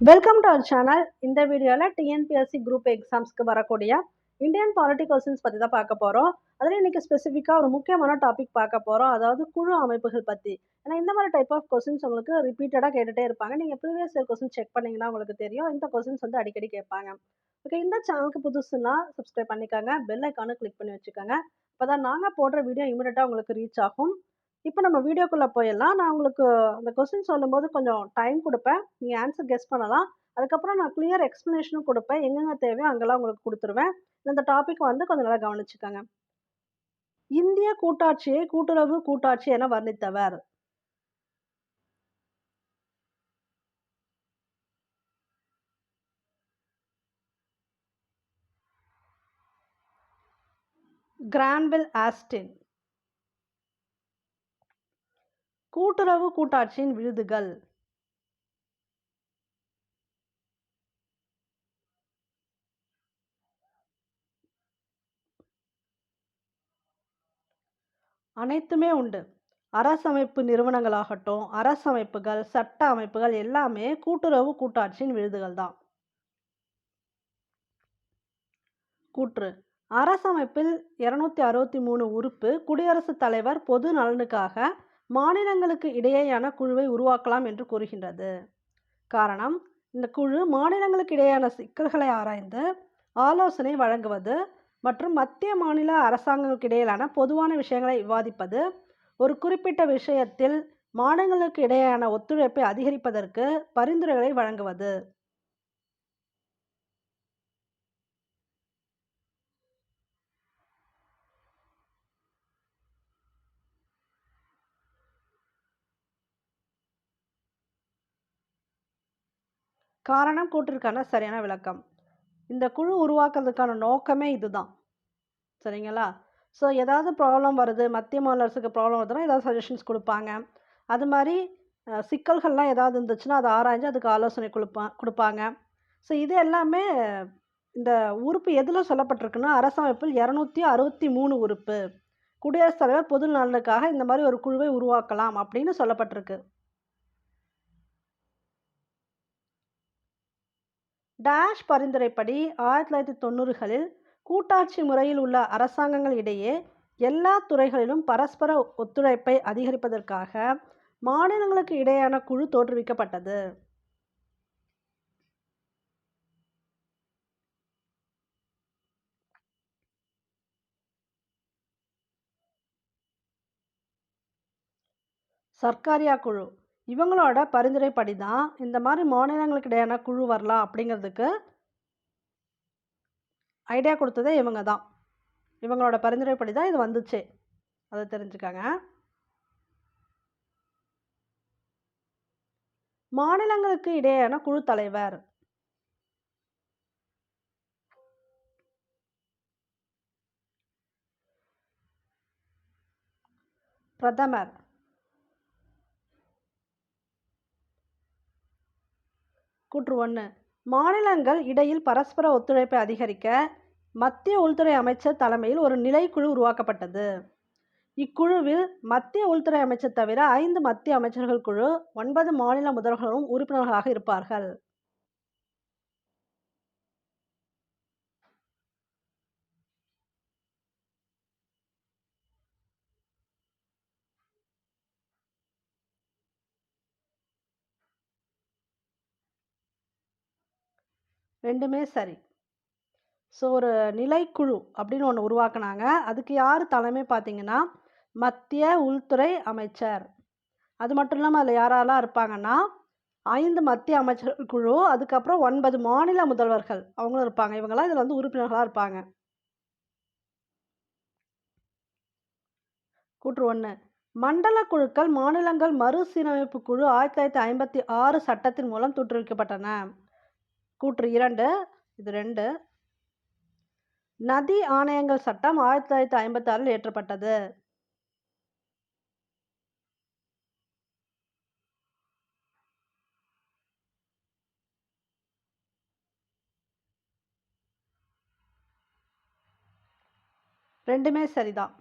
Welcome to our channel இந்த வீடியோவில் TNPSC group எக்ஸாம்ஸ்க்கு வரக்கூடிய இந்தியன் பாலிட்டி கொஸ்டின்ஸ் பற்றி தான் பார்க்க போகிறோம் அதில் இன்றைக்கி ஸ்பெசிஃபிக்காக ஒரு முக்கியமான டாபிக் பார்க்க போகிறோம் அதாவது குழு அமைப்புகள் பற்றி ஏன்னா இந்த மாதிரி டைப் ஆஃப் கொஸ்டின்ஸ் உங்களுக்கு ரிப்பீட்டடாக கேட்டுகிட்டே இருப்பாங்க. நீங்கள் ப்ரீவியஸ் இயர் கொஸ்டின் செக் பண்ணிங்கன்னா உங்களுக்கு தெரியும். இந்த கொஸ்டின்ஸ் வந்து அடிக்கடி கேட்பாங்க. ஓகே இந்த சேனலுக்கு புதுசுன்னா சப்ஸ்கிரைப் பண்ணிக்கோங்க. பெல் ஐக்கானு கிளிக் பண்ணி வச்சுக்கோங்க. அப்போ தான் நாங்கள் போடுற வீடியோ இமீடியட்டாக உங்களுக்கு ரீச் ஆகும். இப்போ நம்ம வீடியோக்குள்ளே போயிடலாம். நான் உங்களுக்கு அந்த கொஸ்டின் சொல்லும்போது கொஞ்சம் டைம் கொடுப்பேன். நீங்கள் ஆன்சர் கெஸ் பண்ணலாம். அதுக்கப்புறம் நான் கிளியர் எக்ஸ்ப்ளனேஷனும் கொடுப்பேன். எங்கெங்க தேவையோ அங்கெல்லாம் உங்களுக்கு கொடுத்துருவேன். இந்த டாபிக் வந்து கொஞ்சம் நல்லா கவனிச்சுக்கோங்க. இந்திய கூட்டாட்சியை கூட்டுறவு கூட்டாட்சி என வர்ணித்தவர். கிரான்வில் ஆஸ்டின். கூட்டுறவு கூட்டாட்சியின் விருதுகள். அனைத்துமே உண்டு. அரசமைப்பு நிறுவனங்களாகட்டும் அரசமைப்புகள் சட்ட அமைப்புகள் எல்லாமே கூட்டுறவு கூட்டாட்சியின் விருதுகள் தான். கூற்று. அரசமைப்பில் இருநூத்தி அறுபத்தி மூணு உறுப்பு குடியரசுத் தலைவர் பொது நலனுக்காக மாநிலங்களுக்கு இடையேயான குழுவை உருவாக்கலாம் என்று கூறுகின்றது. காரணம் இந்த குழு மாநிலங்களுக்கு இடையேயான சிக்கல்களை ஆராய்ந்து ஆலோசனை வழங்குவது மற்றும் மத்திய மாநில அரசாங்கங்களுக்கு இடையிலான பொதுவான விஷயங்களை விவாதிப்பது ஒரு குறிப்பிட்ட விஷயத்தில் மாநிலங்களுக்கு இடையேயான ஒத்துழைப்பை அதிகரிப்பதற்கு பரிந்துரைகளை வழங்குவது. காரணம் கூற்றிற்கான சரியான விளக்கம். இந்த குழு உருவாக்குறதுக்கான நோக்கமே இதுதான். சரிங்களா? ஸோ ஏதாவது ப்ராப்ளம் வருது மத்திய மாநில அரசுக்கு ப்ராப்ளம் வருதுன்னா ஏதாவது சஜஷன்ஸ் கொடுப்பாங்க. அது மாதிரி சிக்கல்கள்லாம் ஏதாவது இருந்துச்சுன்னா அதை ஆராய்ஞ்சு அதுக்கு ஆலோசனை கொடுப்பா கொடுப்பாங்க. ஸோ இது எல்லாமே இந்த உறுப்பு எதில் சொல்லப்பட்டிருக்குன்னா அரசமைப்பில் இரநூத்தி அறுபத்தி மூணு உறுப்பு. குடியரசுத் தலைவர் பொது நலனுக்காக இந்த மாதிரி ஒரு குழுவை உருவாக்கலாம் அப்படின்னு சொல்லப்பட்டிருக்கு. டேஷ் பரிந்துரைப்படி ஆயிரத்தி தொள்ளாயிரத்தி தொண்ணூறுகளில் கூட்டாட்சி முறையில் உள்ள அரசாங்கங்கள் இடையே எல்லா துறைகளிலும் பரஸ்பர ஒத்துழைப்பை அதிகரிப்பதற்காக மாநிலங்களுக்கு இடையேயான குழு தோற்றுவிக்கப்பட்டது. சர்க்காரியா குழு இவங்களோட பரிந்துரைப்படி தான் இந்த மாதிரி மாநிலங்களுக்கு இடையான குழு வரலாம் அப்படிங்கிறதுக்கு ஐடியா கொடுத்ததே இவங்க தான். இவங்களோட பரிந்துரைப்படி தான் இது வந்துச்சு. அதை தெரிஞ்சுக்காங்க. மாநிலங்களுக்கு இடையேயான குழு தலைவர். பிரதமர். கூற்று ஒன்று மாநிலங்கள் இடையில் பரஸ்பர ஒத்துழைப்பை அதிகரிக்க மத்திய உள்துறை அமைச்சர் தலைமையில் ஒரு நிலைக்குழு உருவாக்கப்பட்டது. இக்குழுவில் மத்திய உள்துறை அமைச்சர் தவிர ஐந்து மத்திய அமைச்சர்கள் குழு ஒன்பது மாநில முதல்வர்களும் உறுப்பினர்களாக இருப்பார்கள். ரெண்டுமே சரி. ஸோ ஒரு நிலைக்குழு அப்படின்னு ஒன்று உருவாக்குனாங்க. அதுக்கு யார் தலைமை பார்த்தீங்கன்னா மத்திய உள்துறை அமைச்சர். அது மட்டும் இல்லாமல் அதில் யாரெல்லாம் இருப்பாங்கன்னா ஐந்து மத்திய அமைச்சர்கள் குழு அதுக்கப்புறம் ஒன்பது மாநில முதல்வர்கள் அவங்களும் இருப்பாங்க. இவங்கெல்லாம் இதில் வந்து உறுப்பினர்களாக இருப்பாங்க. கூற்று ஒன்று மண்டல குழுக்கள் மாநிலங்கள் மறுசீரமைப்பு குழு ஆயிரத்தி தொள்ளாயிரத்தி ஐம்பத்தி ஆறு சட்டத்தின் மூலம் தோற்றுவிக்கப்பட்டன. கூற்று இரண்டு இது ரெண்டு. நதி ஆணையங்கள் சட்டம் ஆயிரத்தி தொள்ளாயிரத்தி ஐம்பத்தி ஆறில் இயற்றப்பட்டது. ரெண்டுமே சரிதான்.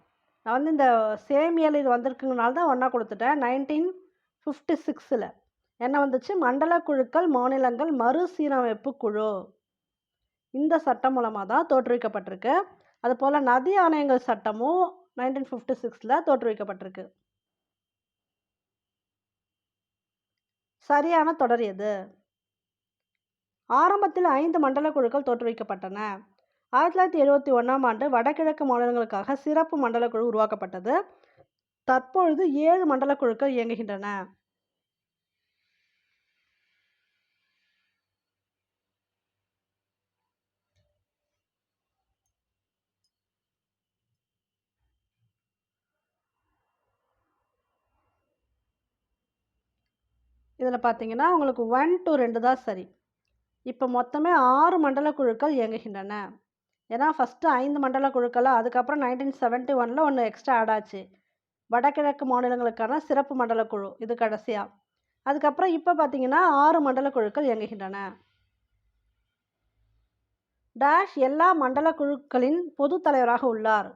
நான் வந்து இந்த சேம் இயர் இது வந்திருக்குங்கனால தான் ஒன்றா கொடுத்துட்டேன். நைன்டீன் ஃபிஃப்டி சிக்ஸில். என்ன வந்துச்சு? மண்டல குழுக்கள் மாநிலங்கள் மறுசீரமைப்பு குழு. இந்த சட்டம் மூலமாக தான் தோற்றுவிக்கப்பட்டிருக்கு. அதுபோல் நதி ஆணையங்கள் சட்டமும் நைன்டீன் ஃபிஃப்டி சிக்ஸில் தோற்றுவிக்கப்பட்டிருக்கு. சரியான தொடர் எது? ஆரம்பத்தில் ஐந்து மண்டல குழுக்கள் தோற்றுவிக்கப்பட்டன. ஆயிரத்தி தொள்ளாயிரத்தி எழுபத்தி ஒன்றாம் ஆண்டு வடகிழக்கு மாநிலங்களுக்காக சிறப்பு மண்டல குழு உருவாக்கப்பட்டது. தற்பொழுது ஏழு மண்டல குழுக்கள் இயங்குகின்றன. இதில் பார்த்தீங்கன்னா உங்களுக்கு ஒன் டு ரெண்டு தான் சரி. இப்போ மொத்தமே ஆறு மண்டல குழுக்கள் இயங்குகின்றன. ஏன்னா ஃபஸ்ட்டு ஐந்து மண்டல குழுக்கள் அதுக்கப்புறம் நைன்டீன் செவன்ட்டி ஒனில் ஒன்று எக்ஸ்ட்ரா ஆட் ஆச்சு. வடகிழக்கு மாநிலங்களுக்கான சிறப்பு மண்டல குழு இது கடைசியாக அதுக்கப்புறம் இப்போ பார்த்தீங்கன்னா ஆறு மண்டல குழுக்கள் இயங்குகின்றன. டேஷ் எல்லா மண்டல குழுக்களின் பொது தலைவராக உள்ளார்.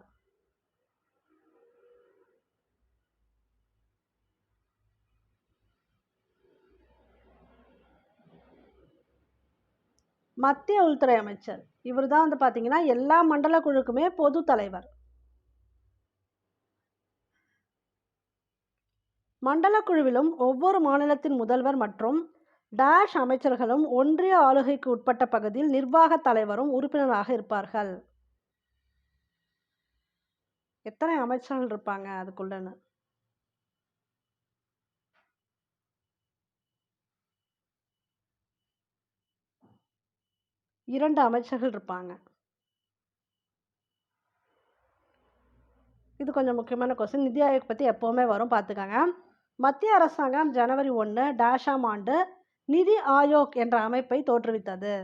மத்திய உள்துறை அமைச்சர். இவர் தான் வந்து பார்த்தீங்கன்னா எல்லா மண்டல குழுக்குமே பொது தலைவர். மண்டல குழுவிலும் ஒவ்வொரு மாநிலத்தின் முதல்வர் மற்றும் டேஷ் அமைச்சர்களும் ஒன்றிய ஆளுகைக்கு உட்பட்ட பகுதியில் நிர்வாக தலைவரும் உறுப்பினராக இருப்பார்கள். எத்தனை அமைச்சர்கள் இருப்பாங்க அதுக்குள்ளன்னு? இரண்டு அமைச்சர்கள் இருப்பாங்க. இது கொஞ்சம் முக்கியமான கொஸ்டின் நிதி ஆயோக் பற்றி எப்போவுமே வரும் பார்த்துக்கங்க மத்திய அரசாங்கம் ஜனவரி ஒன்று டேஷாம் ஆண்டு நிதி ஆயோக் என்ற அமைப்பை தோற்றுவித்தது.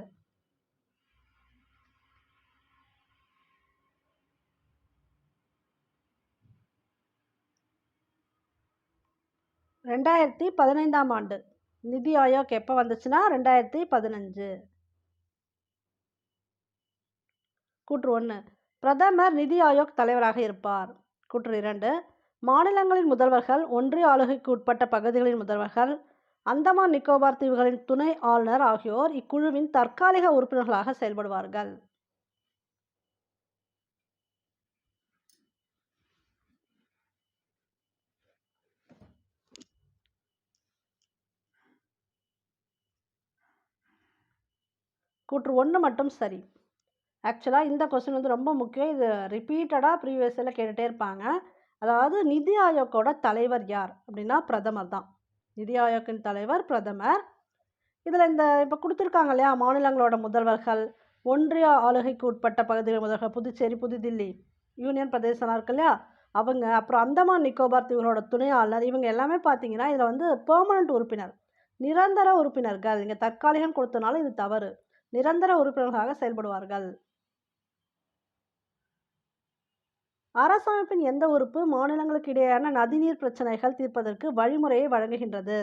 ரெண்டாயிரத்தி பதினைந்தாம் ஆண்டு நிதி ஆயோக் எப்போ வந்துச்சுன்னா ரெண்டாயிரத்தி பதினஞ்சு. கூற்று ஒன்று பிரதமர் நிதி ஆயோக் தலைவராக இருப்பார். கூற்று இரண்டு. மாநிலங்களின் முதல்வர்கள் ஒன்றிய ஆளுகைக்கு உட்பட்ட பகுதிகளின் முதல்வர்கள் அந்தமான் நிக்கோபார் தீவுகளின் துணை ஆளுநர் ஆகியோர் இக்குழுவின் தற்காலிக உறுப்பினர்களாக செயல்படுவார்கள். கூற்று ஒன்று மட்டும் சரி. ஆக்சுவலாக இந்த கொஸ்டின் வந்து ரொம்ப முக்கியம். இது ரிப்பீட்டடாக ப்ரீவியஸில் கேட்டுகிட்டே இருப்பாங்க. அதாவது நிதி ஆயோக்கோட தலைவர் யார்? அப்படின்னா பிரதமர் தான். நிதி ஆயோக்கின் தலைவர் பிரதமர். இதில் இந்த இப்போ கொடுத்துருக்காங்க இல்லையா? மாநிலங்களோட முதல்வர்கள். ஒன்றிய ஆளுகைக்கு உட்பட்ட பகுதிகள் முதல்வர் புதுச்சேரி புதுதில்லி யூனியன் பிரதேசம்லாம் இருக்கு இல்லையா? அவங்க அப்புறம் அந்தமான் நிக்கோபார் தீவுகளோட துணை ஆளுநர். இவங்க எல்லாமே பார்த்தீங்கன்னா இதில் வந்து பெர்மனண்ட் உறுப்பினர். நிரந்தர உறுப்பினர்கள். இங்கே தற்காலிகம் கொடுத்தனால இது தவறு. நிரந்தர உறுப்பினர்களாக செயல்படுவார்கள். அரசமைப்பின் எந்த உறுப்பு மாநிலங்களுக்கு இடையேயான நதிநீர் பிரச்சனைகள் தீர்ப்பதற்கு வழிமுறையை வழங்குகின்றது.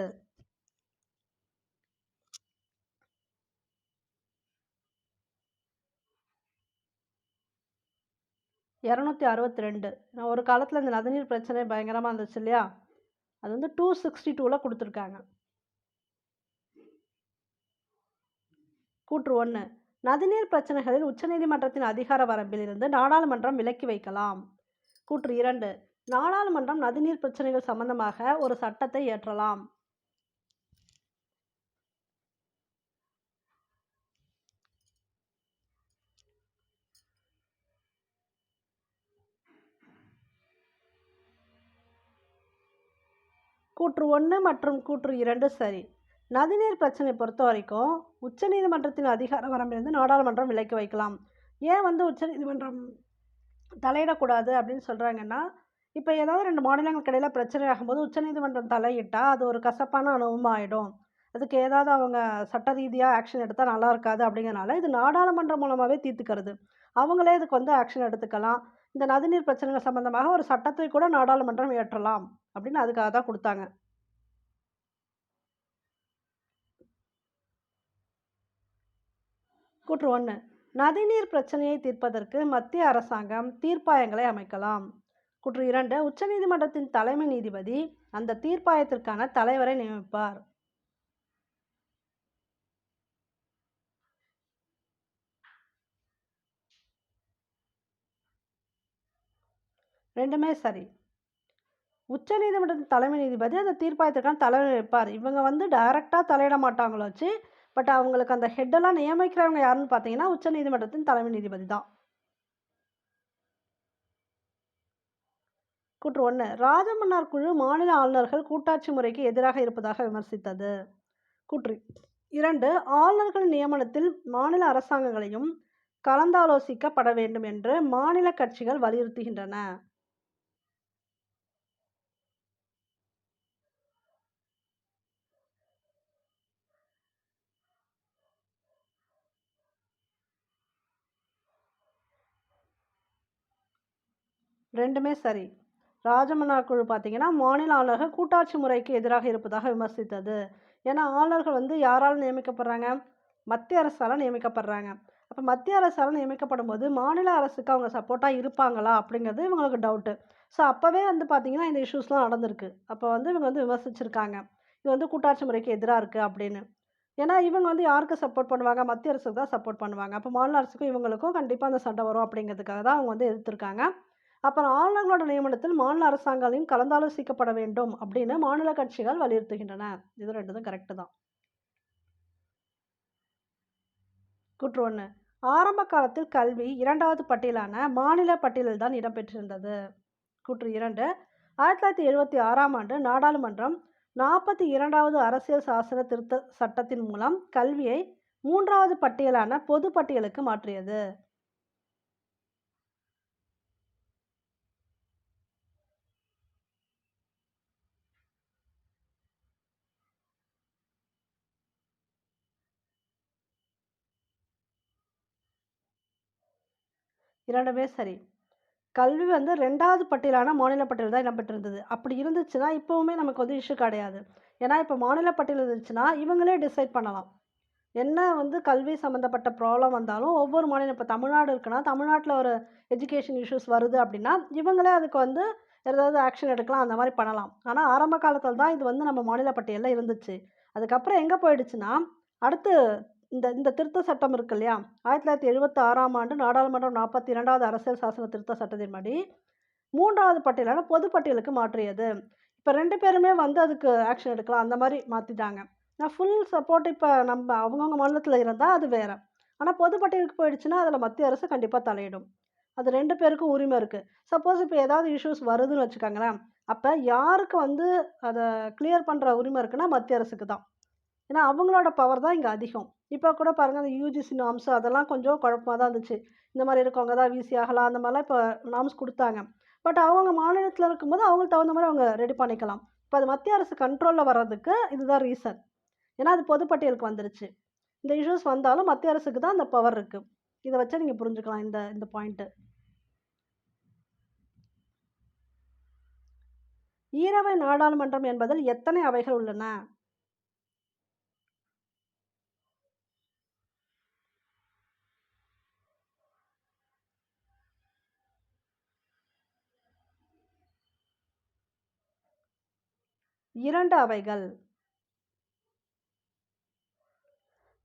இரநூத்தி அறுபத்தி ரெண்டு. ஒரு காலத்தில் இந்த நதிநீர் பிரச்சனை பயங்கரமாக இருந்துச்சு இல்லையா? அது வந்து டூ சிக்ஸ்டி டூவில் கொடுத்துருக்காங்க. கூற்று ஒன்று நதிநீர் பிரச்சனைகளில் உச்சநீதிமன்றத்தின் அதிகார வரம்பில் இருந்து நாடாளுமன்றம் விலக்கி வைக்கலாம். கூற்று இரண்டு. நாடாளுமன்றம் நதிநீர் பிரச்சனைகள் சம்பந்தமாக ஒரு சட்டத்தை இயற்றலாம் கூற்று ஒன்று மற்றும் கூற்று இரண்டு சரி. நதிநீர் பிரச்சனை பொறுத்த வரைக்கும் உச்சநீதிமன்றத்தின் அதிகார வரம்பிலிருந்து நாடாளுமன்றம் விலக்கி வைக்கலாம். ஏன் வந்து உச்சநீதிமன்றம் தலையிடக்கூடாது அப்படின்னு சொல்கிறாங்கன்னா இப்போ ஏதாவது ரெண்டு மாநிலங்களுக்கு இடையில பிரச்சனை ஆகும்போது உச்சநீதிமன்றம் தலையிட்டால் அது ஒரு கசப்பான அனுபவமாக ஆகிடும் அதுக்கு ஏதாவது அவங்க சட்ட ரீதியாக ஆக்ஷன் எடுத்தால் நல்லா இருக்காது அப்படிங்கிறனால இது நாடாளுமன்றம் மூலமாகவே தீர்த்துக்கிறது. அவங்களே இதுக்கு வந்து ஆக்ஷன் எடுத்துக்கலாம். இந்த நதிநீர் பிரச்சனைகள் சம்மந்தமாக ஒரு சட்டத்தை கூட நாடாளுமன்றம் இயற்றலாம் அப்படின்னு அதுக்காக தான் கொடுத்தாங்க. கூற்று ஒன்று நதிநீர் பிரச்சனையை தீர்ப்பதற்கு மத்திய அரசாங்கம் தீர்ப்பாயங்களை அமைக்கலாம். குற்று இரண்டு உச்சநீதிமன்றத்தின் தலைமை நீதிபதி அந்த தீர்ப்பாயத்திற்கான தலைவரை நியமிப்பார். ரெண்டுமே சரி. உச்ச நீதிமன்றத்தின் தலைமை நீதிபதி அந்த தீர்ப்பாயத்திற்கான தலைவர் இருப்பார் இவங்க வந்து டைரெக்டாக தலையிட மாட்டாங்களோ வச்சு பட் அவங்களுக்கு அந்த ஹெட்டெல்லாம் நியமிக்கிறவங்க யாருன்னு பார்த்தீங்கன்னா உச்சநீதிமன்றத்தின் தலைமை நீதிபதி தான். கூற்று ஒன்று ராஜமன்னார் குழு மாநில ஆளுநர்கள் கூட்டாட்சி முறைக்கு எதிராக இருப்பதாக விமர்சித்தது. கூற்று இரண்டு ஆளுநர்கள் நியமனத்தில் மாநில அரசாங்கங்களையும் கலந்தாலோசிக்கப்பட வேண்டும் என்று மாநில கட்சிகள் வலியுறுத்துகின்றன. ரெண்டுமே சரி. ராஜமன்னா குழு பார்த்தீங்கன்னா மாநில ஆளுநர்கள் கூட்டாட்சி முறைக்கு எதிராக இருப்பதாக விமர்சித்தது. ஏன்னா ஆளுநர்கள் வந்து யாரால் நியமிக்கப்படுறாங்க? மத்திய அரசால் நியமிக்கப்படுறாங்க. அப்போ மத்திய அரசால் நியமிக்கப்படும் போது மாநில அரசுக்கு அவங்க சப்போர்ட்டாக இருப்பாங்களா? அப்படிங்கிறது இவங்களுக்கு டவுட்டு ஸோ அப்போவே வந்து பார்த்திங்கன்னா இந்த இஷ்யூஸ்லாம் நடந்திருக்கு. அப்போ வந்து இவங்க வந்து விமர்சிச்சிருக்காங்க. இது வந்து கூட்டாட்சி முறைக்கு எதிராக இருக்குது அப்படின்னு. ஏன்னா இவங்க வந்து யாருக்கு சப்போர்ட் பண்ணுவாங்க? மத்திய அரசுக்கு தான் சப்போர்ட் பண்ணுவாங்க. அப்போ மாநில அரசுக்கும் இவங்களுக்கும் கண்டிப்பாக அந்த சண்டை வரும் அப்படிங்கிறதுக்காக தான் அவங்க வந்து எதிர்த்துருக்காங்க. அப்புறம் ஆளுநர்களோட நியமனத்தில் மாநில அரசாங்கங்களையும் கலந்தாலோசிக்கப்பட வேண்டும் அப்படின்னு மாநில கட்சிகள் வலியுறுத்துகின்றன. இது ரெண்டுதும் கரெக்டு தான். குற்று ஒன்று ஆரம்ப காலத்தில் கல்வி இரண்டாவது பட்டியலான மாநில பட்டியலில் தான் இடம்பெற்றிருந்தது. கூற்று இரண்டு. ஆயிரத்தி தொள்ளாயிரத்தி எழுபத்தி ஆறாம் ஆண்டு நாடாளுமன்றம் நாற்பத்தி இரண்டாவது அரசியல் சாசன திருத்த சட்டத்தின் மூலம் கல்வியை மூன்றாவது பட்டியலான பொது பட்டியலுக்கு மாற்றியது. இரண்டுமே சரி. கல்வி வந்து ரெண்டாவது பட்டியலான மாநில பட்டியல் தான் இடம்பெற்றிருந்தது. அப்படி இருந்துச்சுன்னா இப்போவுமே நமக்கு வந்து இஷ்யூ கிடையாது. ஏன்னா இப்போ மாநில பட்டியல் இருந்துச்சுன்னா இவங்களே டிசைட் பண்ணலாம். என்ன வந்து கல்வி சம்மந்தப்பட்ட ப்ராப்ளம் வந்தாலும் ஒவ்வொரு மாநிலம் இப்போ தமிழ்நாடு இருக்குன்னா தமிழ்நாட்டில் ஒரு எஜுகேஷன் இஷ்யூஸ் வருது அப்படின்னா இவங்களே அதுக்கு வந்து ஏதாவது ஆக்ஷன் எடுக்கலாம் அந்த மாதிரி பண்ணலாம். ஆனால் ஆரம்ப காலத்தில் தான் இது வந்து நம்ம மாநில பட்டியலில் இருந்துச்சு. அதுக்கப்புறம் எங்கே போயிடுச்சுன்னா அடுத்து இந்த இந்த திருத்த சட்டம் இருக்கு இல்லையா? ஆயிரத்தி தொள்ளாயிரத்தி எழுபத்தி ஆறாம் ஆண்டு நாடாளுமன்றம் நாற்பத்தி இரண்டாவது அரசியல் சாசன திருத்த சட்டத்தின்படி மூன்றாவது பட்டியலான பொதுப்பட்டியலுக்கு மாற்றியது. இப்போ ரெண்டு பேருமே வந்து அதுக்கு ஆக்ஷன் எடுக்கலாம். அந்த மாதிரி மாற்றிட்டாங்க நான் ஃபுல் சப்போர்ட் இப்போ நம்ம அவங்கவுங்க மாநிலத்தில் இருந்தால் அது வேறு. ஆனால் பொதுப்பட்டியலுக்கு போயிடுச்சுன்னா அதில் மத்திய அரசு கண்டிப்பாக தலையிடும். அது ரெண்டு பேருக்கும் உரிமை இருக்குது சப்போஸ் இப்போ ஏதாவது இஷ்யூஸ் வருதுன்னு வச்சுக்கோங்களேன். அப்போ யாருக்கு வந்து அதை கிளியர் பண்ணுற உரிமை இருக்குன்னா மத்திய அரசுக்கு தான். ஏன்னா அவங்களோட பவர் தான் இங்கே அதிகம். இப்போ கூட பாருங்கள் அந்த யூஜிசி நாம்ஸ் அதெல்லாம் கொஞ்சம் குழப்பமாக தான் இருந்துச்சு. இந்த மாதிரி இருக்கவங்க தான் விசி ஆகலாம் அந்த மாதிரிலாம் இப்போ நாம்ஸ் கொடுத்தாங்க. பட் அவங்க மாநிலத்தில் இருக்கும்போது அவங்களுக்கு தகுந்த மாதிரி அவங்க ரெடி பண்ணிக்கலாம். இப்போ அது மத்திய அரசு கண்ட்ரோலில் வர்றதுக்கு இதுதான் ரீசன் ஏன்னா அது பொதுப்பட்டியலுக்கு வந்துருச்சு. இந்த இஷ்யூஸ் வந்தாலும் மத்திய அரசுக்கு தான் அந்த பவர் இருக்குது இதை வச்சு நீங்கள் புரிஞ்சுக்கலாம் இந்த இந்த பாயிண்ட்டு ஈரவை நாடாளுமன்றம் என்பதில் எத்தனை அவைகள் உள்ளன? இரண்டு அவைகள்.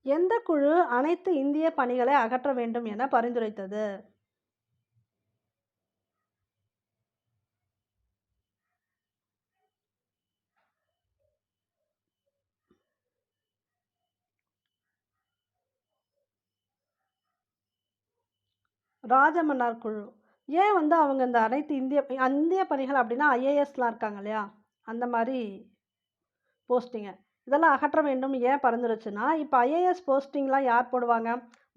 எந்த குழு அனைத்து இந்திய பணிகளை அகற்ற வேண்டும் என பரிந்துரைத்தது? ராஜமன்னார் குழு. ஏன் வந்து அவங்க இந்த அனைத்து இந்திய இந்திய பணிகள் அப்படின்னா ஐஏஎஸ்லாம் இருக்காங்க இல்லையா? அந்த மாதிரி போஸ்டிங்கு இதெல்லாம் அகற்ற வேண்டும் ஏன் பரிந்துரைச்சுன்னா இப்போ ஐஏஎஸ் போஸ்டிங்லாம் யார் போடுவாங்க?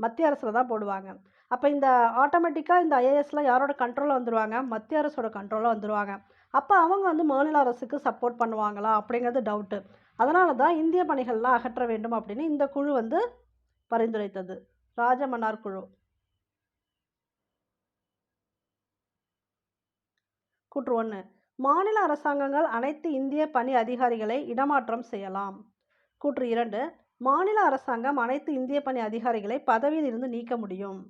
மத்திய அரசில் தான் போடுவாங்க. அப்போ இந்த ஆட்டோமேட்டிக்காக இந்த ஐஏஎஸ்லாம் யாரோட கண்ட்ரோலில் வந்துடுவாங்க மத்திய அரசோட கண்ட்ரோலில் வந்துடுவாங்க அப்போ அவங்க வந்து மாநில அரசுக்கு சப்போர்ட் பண்ணுவாங்களா? அப்படிங்கிறது டவுட்டு அதனால தான் இந்திய பணிகள்லாம் அகற்ற வேண்டும் அப்படின்னு இந்த குழு வந்து பரிந்துரைத்தது. ராஜமன்னார் குழு. கூற்று ஒன்று மாநில அரசாங்கங்கள் அனைத்து இந்திய பணி அதிகாரிகளை இடமாற்றம் செய்யலாம். கூற்று இரண்டு. மாநில அரசாங்கம் அனைத்து இந்திய பணி அதிகாரிகளை பதவியில் இருந்து நீக்க முடியும்.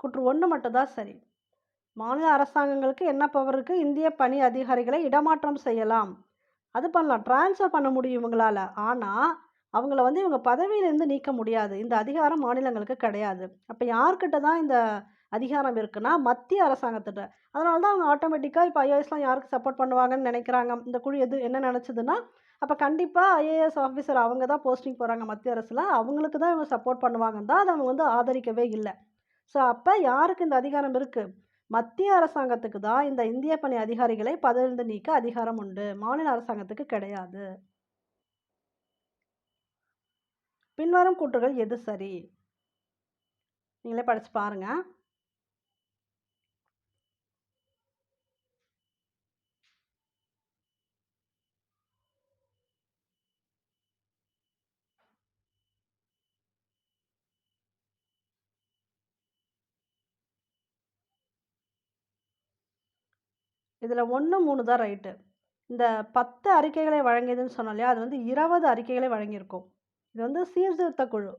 குற்று ஒன்று மட்டும்தான் சரி. மாநில அரசாங்கங்களுக்கு என்ன பவர் இருக்குது இந்திய பணி அதிகாரிகளை இடமாற்றம் செய்யலாம். அது பண்ணலாம். ட்ரான்ஸ்ஃபர் பண்ண முடியும் உங்களால் ஆனால் அவங்கள வந்து இவங்க பதவியிலேருந்து நீக்க முடியாது. இந்த அதிகாரம் மாநிலங்களுக்கு கிடையாது. அப்போ யார்கிட்ட தான் இந்த அதிகாரம் இருக்குன்னா, மத்திய அரசாங்கத்திட்ட. அதனால தான் அவங்க ஆட்டோமேட்டிக்காக இப்போ ஐஏஎஸ்லாம் யாருக்கு சப்போர்ட் பண்ணுவாங்கன்னு நினைக்கிறாங்க இந்த குழு எது என்ன நினச்சதுன்னா அப்போ கண்டிப்பாக ஐஏஎஸ் ஆஃபீஸர் அவங்க தான் போஸ்டிங் போகிறாங்க மத்திய அரசில் அவங்களுக்கு தான் இவங்க சப்போர்ட் பண்ணுவாங்கன்னு தான் அதை அவங்க வந்து ஆதரிக்கவே இல்லை ஸோ அப்போ யாருக்கு இந்த அதிகாரம் இருக்குது மத்திய அரசாங்கத்துக்கு தான் இந்த இந்திய பணி அதிகாரிகளை பதவியிலிருந்து நீக்க அதிகாரம் உண்டு. மாநில அரசாங்கத்துக்கு கிடையாது. பின்வரும் கூற்றுகள் எது சரி? நீங்களே படித்து பாருங்க. இதில் ஒன்று மூணு தான் ரைட்டு. இந்த 10 அறிக்கைகளை வழங்கியதுன்னு சொன்னாலே இல்லையா? அது வந்து 20 அறிக்கைகளை வழங்கியிருக்கும். இது வந்து சீர்திருத்த குழு.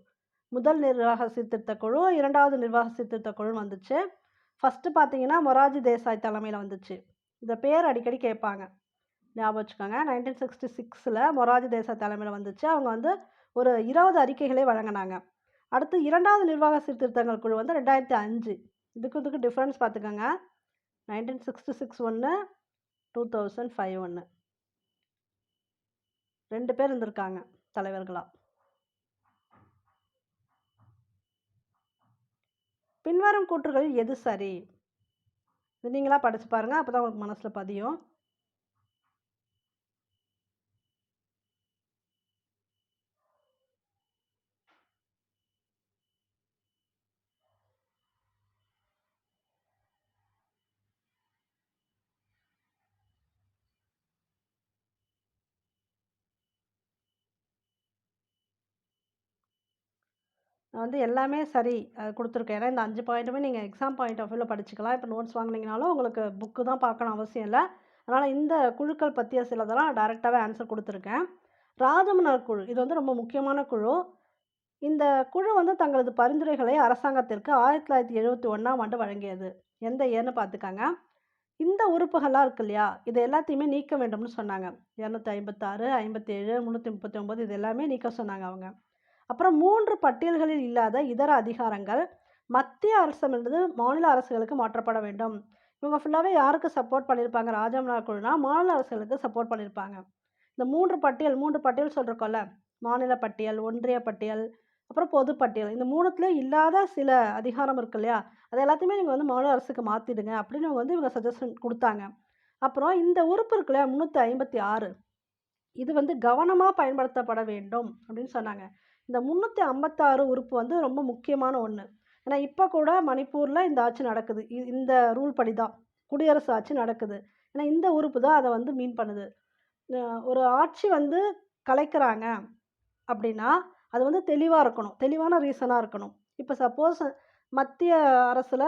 முதல் நிர்வாக சீர்திருத்த குழு, இரண்டாவது நிர்வாக சீர்திருத்த குழுன்னு வந்துச்சு. ஃபஸ்ட்டு பார்த்தீங்கன்னா, மொராஜி தேசாய் தலைமையில் வந்துச்சு. இந்த பேர் அடிக்கடி கேட்பாங்க. ஞாபகம் வச்சுக்கோங்க. நைன்டீன் சிக்ஸ்ட்டி சிக்ஸில் மொராஜி தேசாய் தலைமையில் வந்துச்சு. அவங்க வந்து ஒரு 20 அறிக்கைகளை வழங்கினாங்க அடுத்து இரண்டாவது நிர்வாக சீர்திருத்தங்கள் குழு வந்து 2005. இதுக்கும் இதுக்கும் டிஃபரன்ஸ் பார்த்துக்கங்க. 1966 ஒண்ணு, 2005 ஒண்ணு. 2 பேர் இருந்திருக்காங்க தலைவர்களாக பின்வரும் கூற்றுகள் எது சரி? இது படித்து பாருங்கள் அப்போ தான் உங்களுக்கு மனசில் பதியும். நான் வந்து எல்லாமே சரி கொடுத்துருக்கேன் ஏன்னா இந்த அஞ்சு பாயிண்ட்டுமே நீங்கள் எக்ஸாம் பாயிண்ட் ஆஃப் வியூவில் படிச்சுக்கலாம். இப்போ நோட்ஸ் வாங்குனீங்கனாலும் உங்களுக்கு புக்கு தான் பார்க்கணும் அவசியம் இல்லை அதனால் இந்த குழுக்கள் பற்றிய சிலதெல்லாம் டேரெக்டாகவே ஆன்சர் கொடுத்துருக்கேன் ராஜமன்னர் குழு. இது வந்து ரொம்ப முக்கியமான குழு. இந்த குழு வந்து தங்களது பரிந்துரைகளை அரசாங்கத்திற்கு 1971ஆம் ஆண்டு வழங்கியது. எந்த ஏன்னு பார்த்துக்காங்க இந்த உறுப்புகள்லாம் இருக்கு இல்லையா? இது எல்லாத்தையுமே நீக்க வேண்டும்னு சொன்னாங்க. 256, 57, 339 இது எல்லாமே நீக்க சொன்னாங்க அவங்க. அப்புறம் மூன்று பட்டியல்களில் இல்லாத இதர அதிகாரங்கள் மத்திய அரசிலிருந்து மாநில அரசுகளுக்கு மாற்றப்பட வேண்டும். இவங்க ஃபுல்லாகவே யாருக்கு சப்போர்ட் பண்ணியிருப்பாங்க ராஜமன்னார் குழுனா, மாநில அரசுகளுக்கு சப்போர்ட் பண்ணியிருப்பாங்க. இந்த மூன்று பட்டியல் மூன்று பட்டியல் சொல்கிறக்கோல்ல மாநில பட்டியல், ஒன்றிய பட்டியல், அப்புறம் பொது பட்டியல். இந்த 3த்துலயும் இல்லாத சில அதிகாரம் இருக்கு இல்லையா? அது எல்லாத்தையுமே நீங்கள் வந்து மாநில அரசுக்கு மாற்றிடுங்க அப்படின்னு அவங்க வந்து இவங்க சஜஷன் கொடுத்தாங்க அப்புறம் இந்த உறுப்பு இருக்கு இல்லையா? 356 இது வந்து கவனமாக பயன்படுத்தப்பட வேண்டும் அப்படின்னு சொன்னாங்க. இந்த 356 உறுப்பு வந்து ரொம்ப முக்கியமான ஒன்று ஏன்னா இப்போ கூட மணிப்பூரில் இந்த ஆட்சி நடக்குது. இந்த ரூல் படி தான். குடியரசு ஆட்சி நடக்குது. ஏன்னா இந்த உறுப்பு தான் அதை வந்து மீன் பண்ணுது. ஒரு ஆட்சி வந்து கலைக்கிறாங்க அப்படின்னா, அது வந்து தெளிவாக இருக்கணும். தெளிவான ரீசனாக இருக்கணும். இப்போ சப்போஸ் மத்திய அரசில்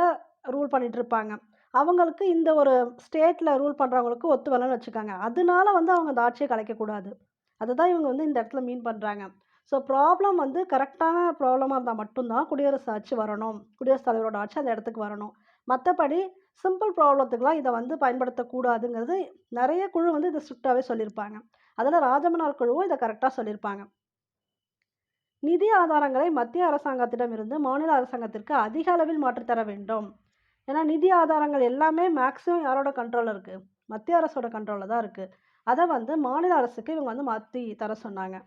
ரூல் பண்ணிகிட்ருப்பாங்க அவங்களுக்கு இந்த ஒரு ஸ்டேட்டில் ரூல் பண்ணுறவங்களுக்கு ஒத்து வரலன்னு வச்சுக்கோங்க. அதனால வந்து அவங்க அந்த ஆட்சியை கலைக்கக்கூடாது. அதுதான் இவங்க வந்து இந்த இடத்துல மீன் பண்ணுறாங்க ஸோ ப்ராப்ளம் வந்து கரெக்டான ப்ராப்ளமாக இருந்தால் மட்டும்தான் குடியரசு ஆட்சி வரணும். குடியரசுத் தலைவரோட ஆட்சி அந்த இடத்துக்கு வரணும். மற்றபடி சிம்பிள் ப்ராப்ளத்துக்குலாம் இதை வந்து பயன்படுத்தக்கூடாதுங்கிறது நிறைய குழு வந்து இதை ஸ்ட்ரிக்டாகவே சொல்லியிருப்பாங்க. அதில் ராஜமன்னார் குழுவும் இதை கரெக்டாக சொல்லியிருப்பாங்க. நிதி ஆதாரங்களை மத்திய அரசாங்கத்திடமிருந்து மாநில அரசாங்கத்திற்கு அதிக அளவில் மாற்றித் தர வேண்டும். ஏன்னா நிதி ஆதாரங்கள் எல்லாமே மேக்ஸிமம் யாரோட கண்ட்ரோலில் இருக்குது மத்திய அரசோட கண்ட்ரோலில் தான் இருக்குது அதை வந்து மாநில அரசுக்கு இவங்க வந்து மாற்றி தர சொன்னாங்க.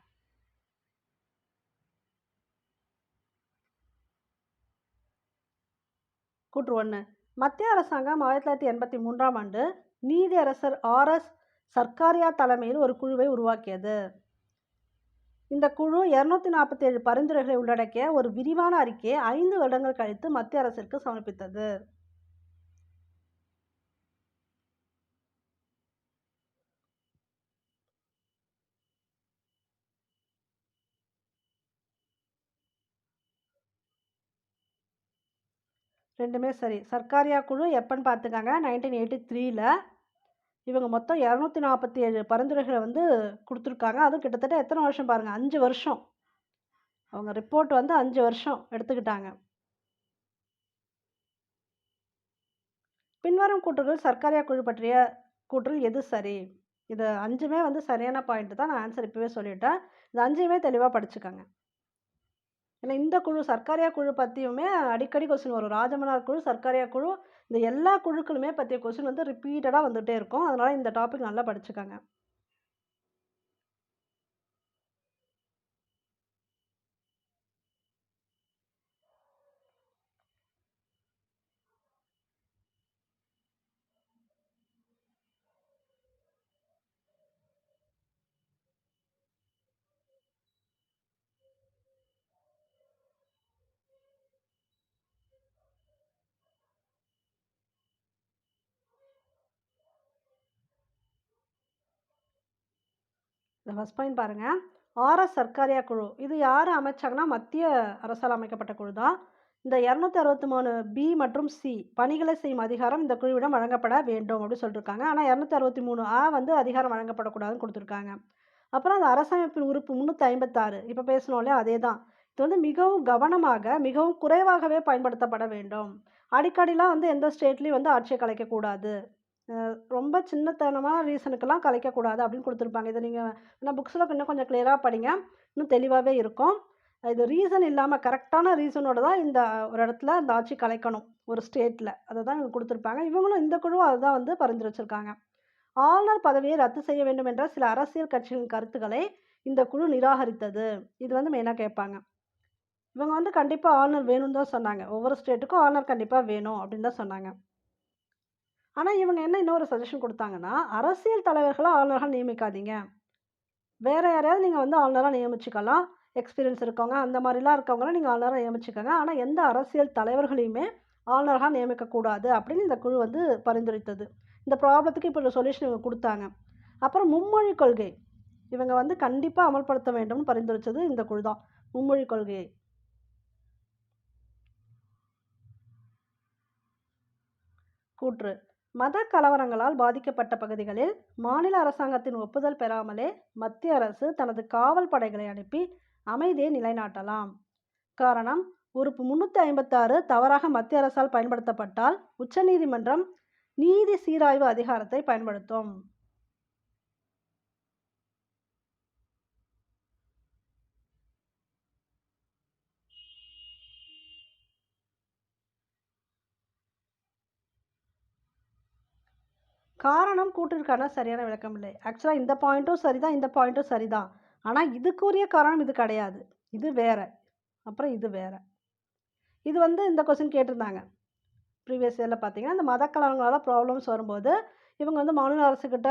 கூற்று ஒன்று மத்திய அரசாங்கம் 1983ஆம் ஆண்டு நீதியரசர் ஆர்.எஸ். சர்க்காரியா தலைமையில் ஒரு குழுவை உருவாக்கியது. இந்த குழு 247 பரிந்துரைகளை உள்ளடக்கிய ஒரு விரிவான அறிக்கையை ஐந்து வருடங்கள் கழித்து மத்திய அரசிற்கு சமர்ப்பித்தது. ரெண்டுமே சரி. சர்க்காரியா குழு எப்பன்னு பார்த்துக்கங்க. 1983ல இவங்க மொத்தம் இரநூத்தி நாற்பத்தி ஏழு பரிந்துரைகளை வந்து கொடுத்துருக்காங்க அதுவும் கிட்டத்தட்ட எத்தனை வருஷம் பாருங்கள் அஞ்சு வருஷம். அவங்க ரிப்போர்ட் வந்து அஞ்சு வருஷம் எடுத்துக்கிட்டாங்க. பின்வரும் கூற்றுகள் சர்க்காரியா குழு பற்றிய கூற்றில் எது சரி? இது அஞ்சுமே வந்து சரியான பாயிண்ட் தான் நான் ஆன்சர் இப்போவே சொல்லிட்டேன் இது அஞ்சுமே தெளிவாக படிச்சுக்கோங்க ஏன்னா இந்த குழு சர்க்காரியா குழு பற்றியுமே அடிக்கடி கொஸ்டின் வரும். ராஜமன்னார் குழு சர்க்காரியா குழு இந்த எல்லா குழுக்களுமே பற்றிய கொஸ்டின் வந்து ரிப்பீட்டடாக வந்துகிட்டே இருக்கும். அதனால் இந்த டாபிக் நல்லா படிச்சுக்கோங்க. இந்த ஃபஸ்ட் பாயிண்ட் பாருங்கள் ஆர்எஸ் சர்க்காரியா குழு. இது யார் அமைச்சாங்கன்னா மத்திய அரசால் அமைக்கப்பட்ட குழு தான் இந்த இரநூத்தி அறுபத்தி மூணு பி மற்றும் சி பணிகளை செய்யும் அதிகாரம் இந்த குழுவிடம் வழங்கப்பட வேண்டும் அப்படின்னு சொல்லியிருக்காங்க ஆனால் இரநூத்தி அறுபத்தி மூணு ஆ வந்து அதிகாரம் வழங்கப்படக்கூடாதுன்னு கொடுத்துருக்காங்க. அப்புறம் அந்த அரசமைப்பின் உறுப்பு முந்நூற்றி ஐம்பத்தாறு. இப்போ பேசணும் அதே தான் இது வந்து மிகவும் கவனமாக மிகவும் குறைவாகவே பயன்படுத்தப்பட வேண்டும். அடிக்கடிலாம் வந்து எந்த ஸ்டேட்லேயும் வந்து ஆட்சியை கலைக்கக்கூடாது. ரொம்ப சின்னத்தனமான ரீசனுக்கெல்லாம் கலைக்கக்கூடாது அப்படின்னு கொடுத்துருப்பாங்க. இதை நீங்கள் நான் புக்ஸில் இன்னும் கொஞ்சம் கிளியராக படிங்க. இன்னும் தெளிவாகவே இருக்கும். இது ரீசன் இல்லாமல் கரெக்டான ரீசனோட தான் இந்த ஒரு இடத்துல இந்த ஆட்சி கலைக்கணும். ஒரு ஸ்டேட்டில் அதை தான் இவங்க கொடுத்துருப்பாங்க. இவங்களும் இந்த குழுவும் அதை தான் வந்து பரிந்துரைச்சிருக்காங்க ஆளுநர் பதவியை ரத்து செய்ய வேண்டும் என்ற சில அரசியல் கட்சிகளின் கருத்துக்களை இந்த குழு நிராகரித்தது. இது வந்து மெயினாக கேட்பாங்க. இவங்க வந்து கண்டிப்பாக ஆளுநர் வேணும்னு தான் சொன்னாங்க. ஒவ்வொரு ஸ்டேட்டுக்கும் ஆளுநர் கண்டிப்பாக வேணும் அப்படின்னு தான் சொன்னாங்க. ஆனால் இவங்க என்ன இன்னொரு சஜஷன் கொடுத்தாங்கன்னா அரசியல் தலைவர்களை ஆளுநர்கள் நியமிக்காதீங்க. வேறு யாரையாவது நீங்கள் வந்து ஆளுநராக நியமிச்சுக்கலாம். எக்ஸ்பீரியன்ஸ் இருக்கவங்க அந்த மாதிரிலாம் இருக்கவங்களாம் நீங்கள் ஆளுநராக நியமிச்சுக்கோங்க. ஆனால் எந்த அரசியல் தலைவர்களையுமே ஆளுநராக நியமிக்கக்கூடாது அப்படின்னு இந்த குழு வந்து பரிந்துரைத்தது. இந்த ப்ராப்ளத்துக்கு இப்போ ஒரு சொல்யூஷன் இவங்க கொடுத்தாங்க. அப்புறம் மும்மொழி கொள்கை. இவங்க வந்து கண்டிப்பாக அமல்படுத்த வேண்டும்னு பரிந்துரைச்சது இந்த குழு தான். மும்மொழி கொள்கையை. கூற்று. மத கலவரங்களால் பாதிக்கப்பட்ட பகுதிகளில் மாநில அரசாங்கத்தின் ஒப்புதல் பெறாமலே மத்திய அரசு தனது காவல் படைகளை அனுப்பி அமைதியை நிலைநாட்டலாம். காரணம் உறுப்பு முன்னூற்றி ஐம்பத்தாறு தவறாக மத்திய அரசால் பயன்படுத்தப்பட்டால் உச்சநீதிமன்றம் நீதி சீராய்வு அதிகாரத்தை பயன்படுத்தும். காரணம் கூட்டிற்கான சரியான விளக்கம் இல்லை. ஆக்சுவலாக இந்த பாயிண்ட்டும் சரிதான் இந்த பாயிண்ட்டும் சரிதான். ஆனால் இதுக்குரிய காரணம் இது கிடையாது. இது வேறு. அப்புறம் இது வேறு. இது வந்து இந்த கொஸ்டின் கேட்டிருந்தாங்க. ப்ரீவியஸ் இயரில் பார்த்தீங்கன்னா இந்த மதக்கலங்களால் ப்ராப்ளம்ஸ் வரும்போது இவங்க வந்து மாநில அரசுக்கிட்ட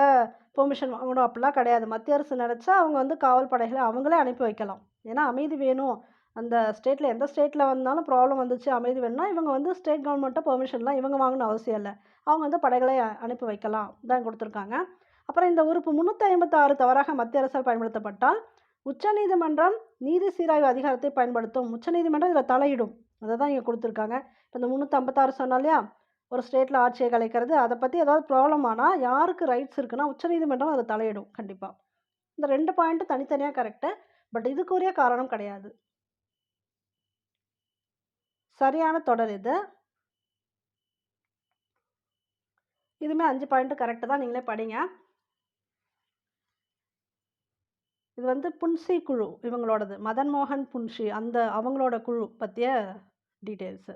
பெர்மிஷன் வாங்கணும் அப்படிலாம் கிடையாது. மத்திய அரசு நினச்சா அவங்க வந்து காவல் படைகளை அவங்களே அனுப்பி வைக்கலாம். ஏன்னா அமைதி வேணும். அந்த ஸ்டேட்டில் எந்த ஸ்டேட்டில் வந்தாலும் ப்ராப்ளம் வந்துச்சு அமைதி வேணும்னா இவங்க வந்து ஸ்டேட் கவர்மெண்ட்டை பெர்மிஷன்லாம் இவங்க வாங்கணும் அவசியம் இல்லை. அவங்க வந்து படைகளை அனுப்பி வைக்கலாம் தான் கொடுத்துருக்காங்க. அப்புறம் இந்த உறுப்பு முந்நூற்றி ஐம்பத்தாறு தவறாக மத்திய அரசால் பயன்படுத்தப்பட்டால் உச்சநீதிமன்றம் நீதி சீராய்வு அதிகாரத்தை பயன்படுத்தும். உச்சநீதிமன்றம் இதில் தலையிடும். அதை தான் இங்கே கொடுத்துருக்காங்க. இப்போ இந்த முந்நூற்றி ஐம்பத்தாறு சொன்னோம் இல்லையா? ஒரு ஸ்டேட்டில் ஆட்சியை கலைக்கிறது அதை பற்றி ஏதாவது ப்ராப்ளம் ஆனால் யாருக்கு ரைட்ஸ் இருக்குன்னா உச்சநீதிமன்றம் அதை தலையிடும் கண்டிப்பாக இந்த ரெண்டு பாயிண்ட்டு தனித்தனியாக கரெக்டு பட் இதுக்குரிய காரணம் கிடையாது. சரியான தொடர் இது. இதுவுமே அஞ்சு பாயிண்ட்டு கரெக்டு தான் நீங்களே படிங்க. இது வந்து புன்சி குழு இவங்களோடது. மதன் மோகன் புன்ஷி அந்த அவங்களோட குழு பற்றிய டீட்டெயில்ஸு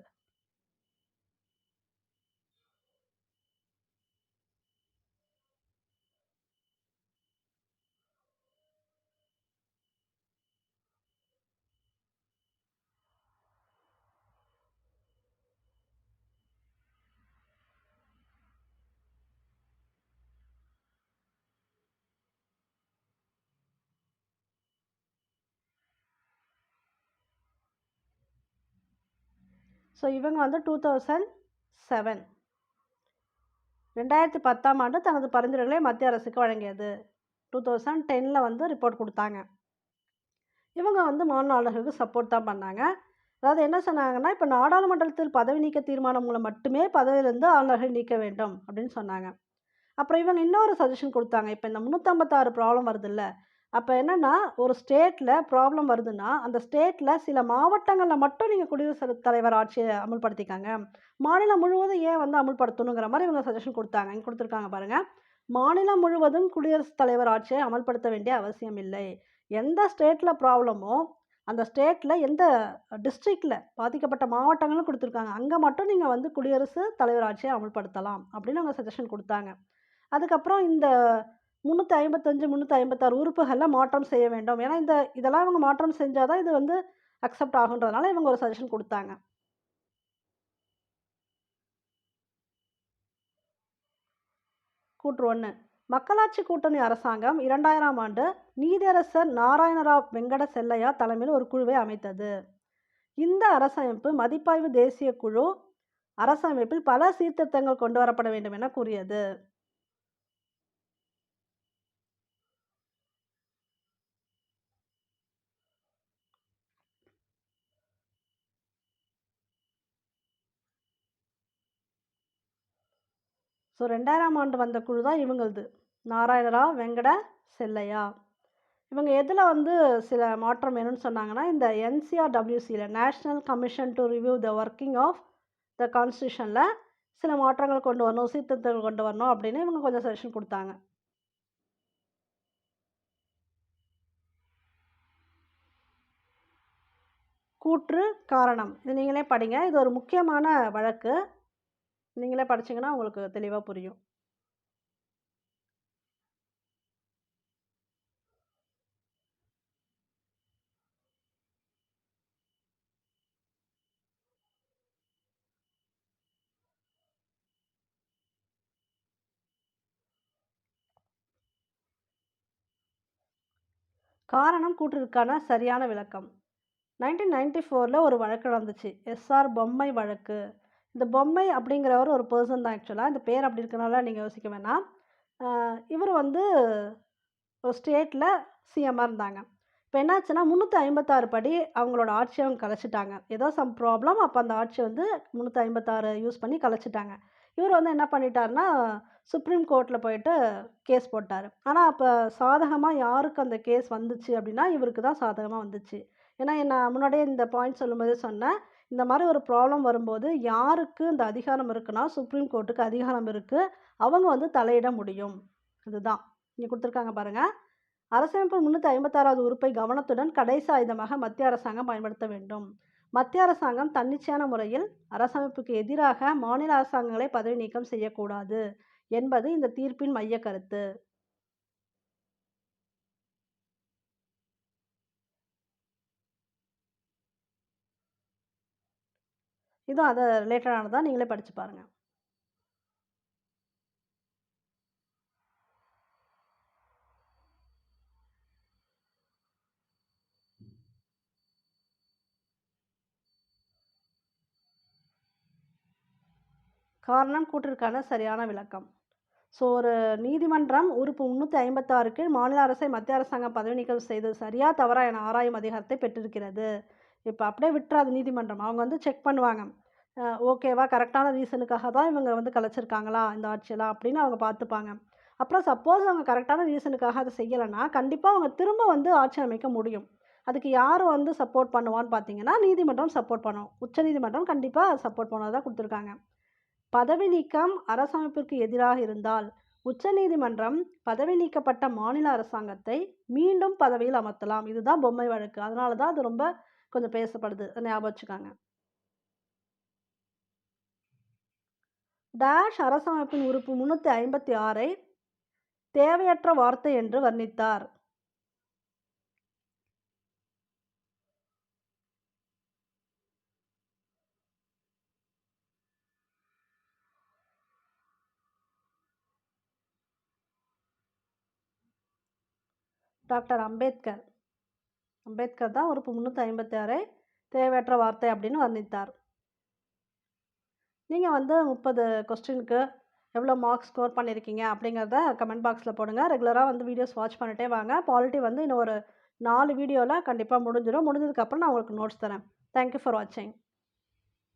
ஸோ இவங்க வந்து டூ தௌசண்ட் செவன் ரெண்டாயிரத்தி பத்தாம் ஆண்டு தனது பரிந்துரைகளை மத்திய அரசுக்கு வழங்கியது. டூ தௌசண்ட் டென்னில் வந்து ரிப்போர்ட் கொடுத்தாங்க. இவங்க வந்து மாநாடுகளுக்கு சப்போர்ட் தான் பண்ணாங்க. அதாவது என்ன சொன்னாங்கன்னா இப்போ நாடாளுமன்றத்தில் பதவி நீக்க தீர்மானம் மூலம் மட்டுமே பதவியிலிருந்து ஆளுநர்கள் நீக்க வேண்டும் அப்படின்னு சொன்னாங்க. அப்புறம் இவங்க இன்னொரு சஜஷன் கொடுத்தாங்க. இப்போ இந்த முந்நூற்றம்பத்தாறு ப்ராப்ளம் வருதுல்ல அப்போ என்னென்னா ஒரு ஸ்டேட்டில் ப்ராப்ளம் வருதுன்னா அந்த ஸ்டேட்டில் சில மாவட்டங்களில் மட்டும் நீங்கள் குடியரசு தலைவர் ஆட்சியை அமுல்படுத்திக்காங்க. மாநிலம் முழுவதும் ஏன் வந்து அமுல்படுத்தணுங்கிற மாதிரி இவங்க சஜஷன் கொடுத்தாங்க. இங்கே கொடுத்துருக்காங்க பாருங்கள் மாநிலம் முழுவதும் குடியரசுத் தலைவர் ஆட்சியை அமல்படுத்த வேண்டிய அவசியம் இல்லை. எந்த ஸ்டேட்டில் ப்ராப்ளமோ அந்த ஸ்டேட்டில் எந்த டிஸ்ட்ரிக்டில் பாதிக்கப்பட்ட மாவட்டங்களும் கொடுத்துருக்காங்க. அங்கே மட்டும் நீங்கள் வந்து குடியரசு தலைவர் ஆட்சியை அமல்படுத்தலாம் அப்படின்னு அவங்க சஜஷன் கொடுத்தாங்க. அதுக்கப்புறம் இந்த முந்நூற்றி ஐம்பத்தஞ்சு முந்நூற்றி ஐம்பத்தாறு உறுப்புகளில் மாற்றம் செய்ய வேண்டும். ஏன்னா இந்த இதெல்லாம் இவங்க மாற்றம் செஞ்சால் தான் இது வந்து அக்செப்ட் ஆகுன்றதுனால இவங்க ஒரு சஜஷன் கொடுத்தாங்க. கூற்று ஒன்று மக்களாட்சி கூட்டணி அரசாங்கம் இரண்டாயிரம் ஆண்டு நீதியரசர் நாராயணராவ் வெங்கட செல்லையா தலைமையில் ஒரு குழுவை அமைத்தது. இந்த அரசமைப்பு மதிப்பாய்வு தேசிய குழு அரசமைப்பில் பல சீர்திருத்தங்கள் கொண்டு வரப்பட வேண்டும் என கூறியது. ஸோ ரெண்டாயிரம் ஆண்டு வந்த குழு தான் இவங்களது. நாராயணராவ் வெங்கட செல்லையா. இவங்க எதில் வந்து சில மாற்றம் வேணும்னு சொன்னாங்கன்னா இந்த என்சிஆர்டபிள்யூசியில் national commission to review the working of the கான்ஸ்டியூஷனில் சில மாற்றங்கள் கொண்டு வரணும் சீர்திருத்தங்கள் கொண்டு வரணும் அப்படின்னு இவங்க கொஞ்சம் சஜஷன் கொடுத்தாங்க. கூற்று காரணம். இது நீங்களே படிங்க. இது ஒரு முக்கியமான வழக்கு. நீங்களே படிச்சீங்கன்னா உங்களுக்கு தெளிவாக புரியும். காரணம் கூற்றிற்கான சரியான விளக்கம். நைன்டீன் நைன்டி ஃபோரில் ஒரு வழக்கு நடந்துச்சு. எஸ்ஆர் பொம்மை வழக்கு. இந்த பொம்மை அப்படிங்கிறவர் ஒரு பர்சன் தான் ஆக்சுவலாக இந்த பேர் அப்படி இருக்கிறனால நீங்கள் யோசிக்க வேணாம். இவர் வந்து ஒரு ஸ்டேட்டில் சிஎம்மாக இருந்தாங்க. இப்போ என்னாச்சுன்னா முந்நூற்றி ஐம்பத்தாறு படி அவங்களோட ஆட்சியை அவங்க கலைச்சிட்டாங்க. ஏதோ சம் ப்ராப்ளம் அப்போ அந்த ஆட்சி வந்து முந்நூற்றி ஐம்பத்தாறு யூஸ் பண்ணி கலைச்சிட்டாங்க. இவர் வந்து என்ன பண்ணிட்டாருன்னா சுப்ரீம் கோர்ட்டில் போயிட்டு கேஸ் போட்டார். ஆனால் அப்போ சாதகமாக யாருக்கு அந்த கேஸ் வந்துச்சு அப்படின்னா இவருக்கு தான் சாதகமாக வந்துச்சு. ஏன்னா நான் முன்னாடியே இந்த பாயிண்ட் சொல்லும்போது சொன்னேன். இந்த மாதிரி ஒரு ப்ராப்ளம் வரும்போது யாருக்கு இந்த அதிகாரம் இருக்குன்னா சுப்ரீம் கோர்ட்டுக்கு அதிகாரம் இருக்குது அவங்க வந்து தலையிட முடியும். இதுதான் இங்கே கொடுத்துருக்காங்க பாருங்கள் அரசமைப்பு முந்நூற்றி ஐம்பத்தாறாவது உறுப்பை கவனத்துடன் கடைசி ஆயுதமாக மத்திய அரசாங்கம் பயன்படுத்த வேண்டும். மத்திய அரசாங்கம் தன்னிச்சையான முறையில் அரசமைப்புக்கு எதிராக மாநில அரசாங்கங்களை பதவி நீக்கம் செய்யக்கூடாது என்பது இந்த தீர்ப்பின் மைய கருத்து. இதுவும் அதை ரிலேட்டடானதாக நீங்களே படித்து பாருங்கள் காரணம் கூற்றிற்கான சரியான விளக்கம். ஸோ ஒரு நீதிமன்றம் உறுப்பு முந்நூற்றி ஐம்பத்தாறு கீழ் மாநில அரசை மத்திய அரசாங்கம் பதவி நீக்கம் செய்தது சரியா தவறா என ஆராயும் அதிகாரத்தை பெற்றிருக்கிறது. இப்போ அப்படியே விட்டுறாது நீதிமன்றம். அவங்க வந்து செக் பண்ணுவாங்க. ஓகேவா கரெக்டான ரீசனுக்காக தான் இவங்க வந்து கலைச்சிருக்காங்களா இந்த ஆட்சியெல்லாம் அப்படின்னு அவங்க பார்த்துப்பாங்க. அப்புறம் சப்போஸ் அவங்க கரெக்டான ரீசனுக்காக அதை செய்யலைன்னா கண்டிப்பாக அவங்க திரும்ப வந்து ஆட்சி அமைக்க முடியும். அதுக்கு யார் வந்து சப்போர்ட் பண்ணுவான்னு பார்த்தீங்கன்னா நீதிமன்றம் சப்போர்ட் பண்ணும். உச்சநீதிமன்றம் கண்டிப்பாக சப்போர்ட் பண்ணதாக கொடுத்துருக்காங்க. பதவி நீக்கம் அரசமைப்பிற்கு எதிராக இருந்தால் உச்சநீதிமன்றம் பதவி நீக்கப்பட்ட மாநில அரசாங்கத்தை மீண்டும் பதவியில் அமர்த்தலாம். இதுதான் பொம்மை வழக்கு. அதனால தான் அது ரொம்ப கொஞ்சம் பேசப்படுது. ஞாபகம் வச்சுக்காங்க. டேஷ் அரசமைப்பின் உறுப்பு முன்னூற்றி ஐம்பத்தி ஆறை தேவையற்ற வார்த்தை என்று வர்ணித்தார். டாக்டர் அம்பேத்கர். அம்பேத்கர் தான் உறுப்பு முந்நூற்றி ஐம்பத்தி தேவையற்ற வார்த்தை அப்படின்னு வர்ணித்தார். நீங்கள் வந்து முப்பது கொஸ்டினுக்கு எவ்வளோ மார்க்ஸ் ஸ்கோர் பண்ணியிருக்கீங்க அப்படிங்கிறத கமெண்ட் பாக்ஸில் போடுங்க. ரெகுலராக வந்து வீடியோஸ் வாட்ச் பண்ணிட்டே வாங்க. பாலிட்டி வந்து இன்னும் ஒரு நாலு வீடியோவில் கண்டிப்பாக முடிஞ்சிடும் முடிஞ்சதுக்கப்புறம் நான் உங்களுக்கு நோட்ஸ் தரேன். தேங்க்யூ ஃபார் வாட்சிங்